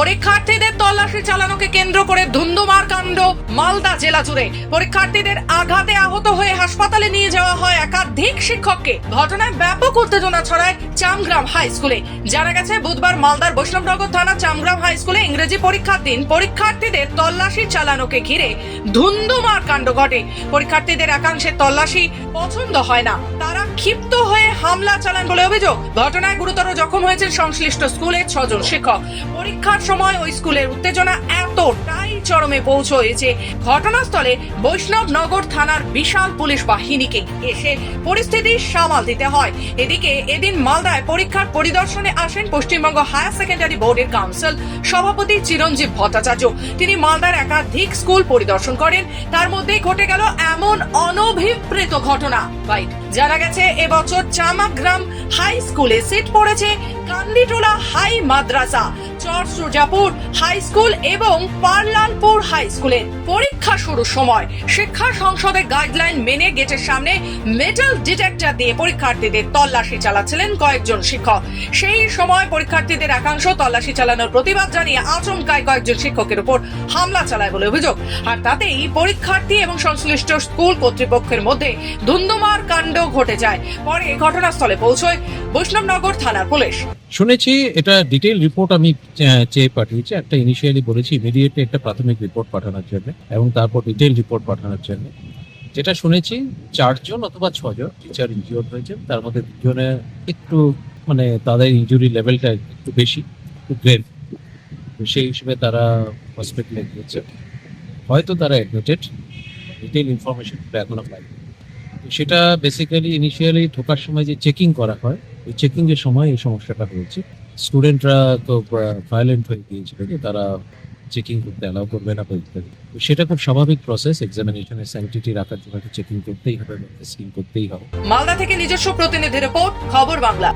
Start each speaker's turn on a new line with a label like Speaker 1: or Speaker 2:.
Speaker 1: পরীক্ষার্থীদের তল্লাশি চালানোকে কেন্দ্র করে ধুন্ধুমার কাণ্ড মালদা জেলা জুড়ে। পরীক্ষার্থীদের আঘাতে আহত হয়ে হাসপাতালে নিয়ে যাওয়া হয় একাধিক শিক্ষককে। ঘটনায় ব্যাপক উত্তেজনা ছড়ায় চামগ্রাম হাই স্কুলে। জানা গেছে, বুধবার মালদার বৈষ্ণবনগর থানা চামগ্রাম হাই স্কুলে ইংরেজি পরীক্ষার দিন পরীক্ষার্থীদের তল্লাশি চালানোকে ঘিরে ধুন্ধুমার কাণ্ড ঘটে। পরীক্ষার্থীদের একাংশের তল্লাশি পছন্দ হয় না। তারা ক্ষিপ্ত হয়ে হামলা চালান বলে অভিযোগ। ঘটনায় গুরুতর জখম হয়েছেন সংশ্লিষ্ট স্কুলের ছজন শিক্ষক। পরীক্ষার সময় ওই স্কুলের উত্তেজনা এতটাই চরমে পৌঁছয়েছে ঘটনাস্থলে বৈষ্ণবনগর থানার বিশাল পুলিশ বাহিনীকে এসে পরিস্থিতি সামাল দিতে হয়। এদিকে এদিন মালদায় পরীক্ষার পরিদর্শনে আসেন পশ্চিমবঙ্গ হায়ার সেকেন্ডারি বোর্ডের কাউন্সিল সভাপতি চিরঞ্জীব ভট্টাচার্য। তিনি মালদার একাধিক স্কুল পরিদর্শন করেন। তার মধ্যেই ঘটে গেল এমন অনভিপ্রেত ঘটনা। বাইট। জানা গেছে, এবছর চামাগ্রাম হাই স্কুলে সিট পড়েছে কান্দিটোলা হাই মাদ্রাসা, চর সুজাপুর হাই স্কুল এবং পারলালপুর হাই স্কুলের পরীক্ষা শুরুর সময় শিক্ষা সংসদের গাইডলাইন মেনে গেটের সামনে মেটাল ডিটেক্টর দিয়ে পরীক্ষার্থীদের তল্লাশি চালাচ্ছিলেন কয়েকজন শিক্ষক। সেই সময় পরীক্ষার্থীদের একাংশ তল্লাশি চালানোর প্রতিবাদ জানিয়ে আচমকায় কয়েকজন শিক্ষকের উপর হামলা চালায় বলে অভিযোগ। আর তাতেই পরীক্ষার্থী এবং সংশ্লিষ্ট স্কুল কর্তৃপক্ষের মধ্যে ধুন্ধুমার কাণ্ড ঘটে যায়। পরে ঘটনাস্থলে পৌঁছয় বৈষ্ণবনগর থানার পুলিশ।
Speaker 2: শুনেছি, এটা ডিটেল রিপোর্ট আমি চেয়ে পাঠিয়েছি। একটা ইনিশিয়ালি বলেছি ইমিডিয়েটলি একটা প্রাথমিক রিপোর্ট পাঠানোর জন্য এবং তারপর ডিটেল রিপোর্ট পাঠানোর জন্য। যেটা শুনেছি, চারজন অথবা ছজন টিচার ইনজিওর হয়েছে তার মধ্যে দুজনে একটু মানে তাদের ইনজুরি লেভেলটা একটু বেশি, একটু গ্রেভ সেই হিসেবে তারা হসপিটালে গিয়েছে। হয়তো তারা অ্যাডমিটেড ডিটেল ইনফরমেশন এখনও পাইনি সেটা বেসিক্যালি ইনিশিয়ালি ঢোকার সময় যে চেকিং করা হয়, ওই চেকিং এর সময় এই সমস্যাটা হয়েছে। স্টুডেন্টরা তো ভায়োলেন্ট হয়ে গিয়েছিল যে তারা চেকিং করতে অ্যালাউ করবে না ইত্যাদি। তো সেটা খুব স্বাভাবিক প্রসেস এক্সামিনেশনের স্যানিটিটি রাখার জন্য চেকিং করতেই হবে স্কিন করতেই হবে।
Speaker 1: মালদা থেকে নিজস্ব প্রতিনিধি রিপোর্ট খবর বাংলা।